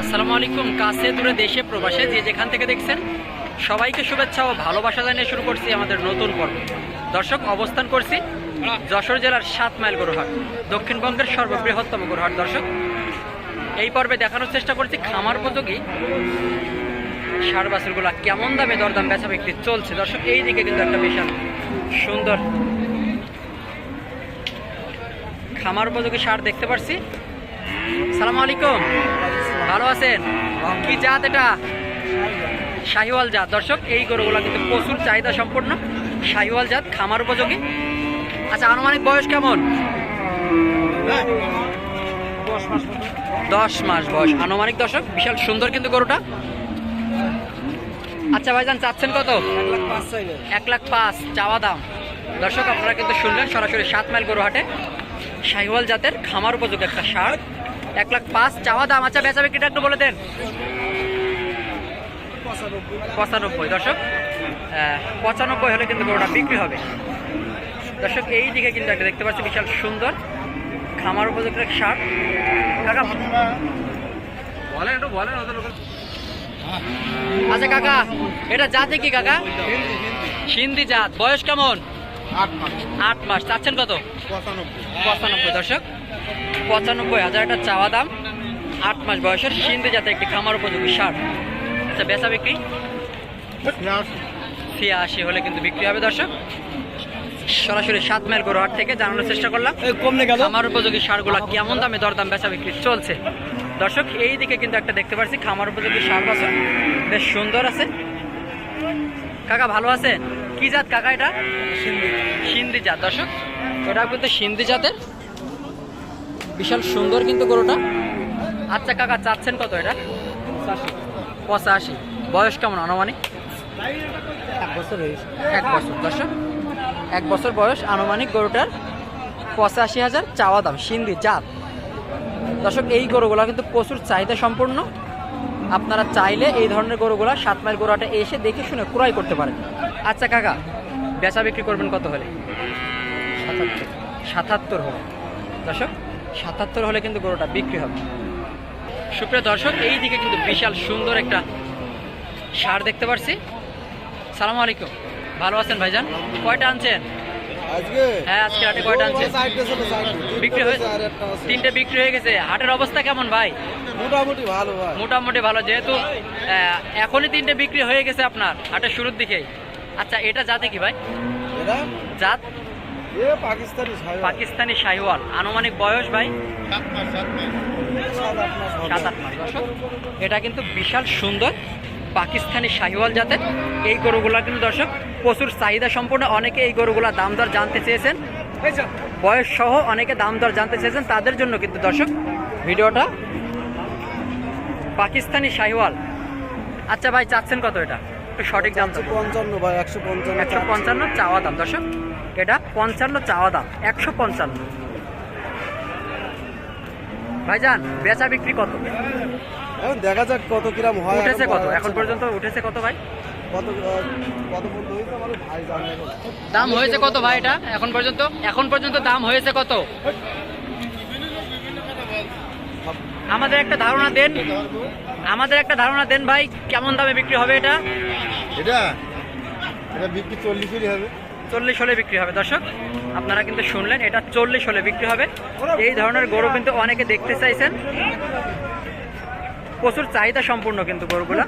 আসসালামু আলাইকুম, কাছে দূরে দেশে, প্রবাসে, যে যেখান থেকে দেখছেন, সবাইকে শুভেচ্ছা ও ভালোবাসা জানিয়ে শুরু করছি আমাদের নতুন পর্ব। দর্শক, অবস্থান করছি যশোর জেলার সাত মাইল গরুহাট, দক্ষিণবঙ্গের সর্ববৃহত্তম গরুহাট। দর্শক, এই পর্বে দেখানোর চেষ্টা করছি খামার উপযোগী ষাড় বাছুরগুলা কেমন দামে দরদাম বেচা বিক্রি চলছে। দর্শক, এই দিকে কিন্তু একটা বিশাল সুন্দর খামার উপযোগী সার দেখতে পাচ্ছি সালাম আলাইকুম। ভালো আছেন? কি জাত এটা? শাহিওয়াল জাত। দর্শক, এই গরুগুলো কিন্তু প্রচুর চাহিদা সম্পন্ন শাহিওয়াল জাত, খামার উপযোগী। আচ্ছা আনুমানিক বয়স কেমন? দশ মাস বয়স। আনুমানিক দর্শক, বিশাল সুন্দর কিন্তু গরুটা। আচ্ছা ভাইজান, চাচ্ছেন কত? এক লাখ পাঁচ, চাওয়া দাম। দর্শক, আপনারা কিন্তু শুনলেন সরাসরি সাত মাইল গরু হাটে শাহিওয়াল জাতের খামার উপযোগী একটা সার। এক লাখ পাঁচ, চাওয়া দাম আচ্ছা বেচা বিক্রিটা একটু বলে দেন। পঁচানব্বই, দর্শক পঁচানব্বই হলে কিন্তু গরুটা বিক্রি হবে। দর্শক, এই দিকে কিন্তু একটা দেখতে পাচ্ছি, বিশাল সুন্দর খামার উপযুক্ত সার। কাকা, বলেন একটু, বলেন আচ্ছা কাকা, এটা জাতে কি, কাকা? সিন্ধি জাত। বয়স কেমন? আট মাস। আট মাস। চাচ্ছেন কত? পঁচানব্বই। পঁচানব্বই দর্শক। পঁচানব্বই হাজার একটা চাওয়া দাম। আট মাস বয়সের সিন্ধি একটি খামার উপযোগী সার। আচ্ছা বেচা বিক্রি? ছিয়াশি। হলে কিন্তু বিক্রি হবে দর্শক। সরাসরি সাত মাইল গরু হাট থেকে জানানোর চেষ্টা করলাম। গেল খামার উপযোগী সারগুলা কেমন দামে দরদাম বেচা বিক্রি চলছে? দর্শক এই দিকে কিন্তু একটা দেখতে পাচ্ছি খামার উপযোগী সার বাছর। বেশ সুন্দর আছে। কাকা ভালো আছে কি জাত কাকা এটা? সিন্ধি। জাত। দর্শক এটা কিন্তু সিন্ধি জাতের। বিশাল সুন্দর কিন্তু গরুটা। আচ্ছা কাকা চাচ্ছেন কত এটা? পঁচাশি। বয়স কেমন আনুমানিক? এক বছর এক বছর। দর্শক এক বছর বয়স আনুমানিক গরুটার পঁচাশি হাজার চাওয়া দাম সিন্ধি জাত। দর্শক এই গরুগুলো কিন্তু প্রচুর চাহিদা সম্পূর্ণ আপনারা চাইলে এই ধরনের গরুগুলা সাত মাইল গরুটা এসে দেখে শুনে ক্রয় করতে পারেন। আচ্ছা কাকা বেচা বিক্রি করবেন কত হলে? সাতাত্তর। সাতাত্তর হবে দর্শক সাতাত্তর হলে কিন্তু গরুটা বিক্রি হবে। সুপ্রিয় দর্শক এই দিকে কিন্তু বিশাল সুন্দর একটা সার দেখতে পারছি। সালাম আলাইকুম। ভালো আছেন ভাইজান? কয়টা আনছেন? আজকে? হ্যাঁ আজকে হাটে কয়টা বিক্রি হয়ে। তিনটে বিক্রি হয়ে গেছে। হাটের অবস্থা কেমন ভাই? মোটামুটি ভালো ভাই। মোটামুটি ভালো যেহেতু এখনই তিনটে বিক্রি হয়ে গেছে আপনার হাটের শুরুর দিকেই। আচ্ছা এটা জাতে কি ভাই? জাত? পাকিস্তানি শাহিওয়াল আনুমানিক বয়স ভাই? সাত আট মাস। এটা কিন্তু বিশাল সুন্দর পাকিস্তানি শাহিওয়াল জাতের এই গরুগুলা কিন্তু দর্শক প্রচুর চাহিদা সম্পূর্ণ অনেকে এই গরুগুলা দাম দর জানতে চেয়েছেন। বয়স সহ অনেকে দাম দর জানতে চেয়েছেন তাদের জন্য কিন্তু দর্শক ভিডিওটা পাকিস্তানি শাহিওয়াল। আচ্ছা ভাই চাচ্ছেন কত এটা? একটু সঠিক দাম পঞ্চান্ন ভাই একশো পঞ্চান্ন একশো পঞ্চান্ন চাওয়া দাম দর্শক। এটা পঞ্চান্ন চাওয়া দাম একশো পঞ্চান্ন। ভাইজান বেচা বিক্রি কত? এখন দেখা যাক কত কিরাম হয়। উঠেছে কত? এখন পর্যন্ত উঠেছে কত ভাই। দাম হয়েছে কত ভাই এটা? এখন পর্যন্ত? এখন পর্যন্ত দাম হয়েছে কত? আমাদের একটা ধারণা দেন। আমাদের একটা ধারণা দেন ভাই কেমন দামে বিক্রি হবে এটা? এটা? এটা বিক্রি চল্লিশেরই হবে। চল্লিশ হলে বিক্রি হবে। দর্শক, আপনারা কিন্তু শুনলেন, এটা চল্লিশ হলে বিক্রি হবে। এই ধরনের গরু কিন্তু অনেকে দেখতে চাইছেন। প্রচুর চাহিদা সম্পূর্ণ কিন্তু গরুগুলা।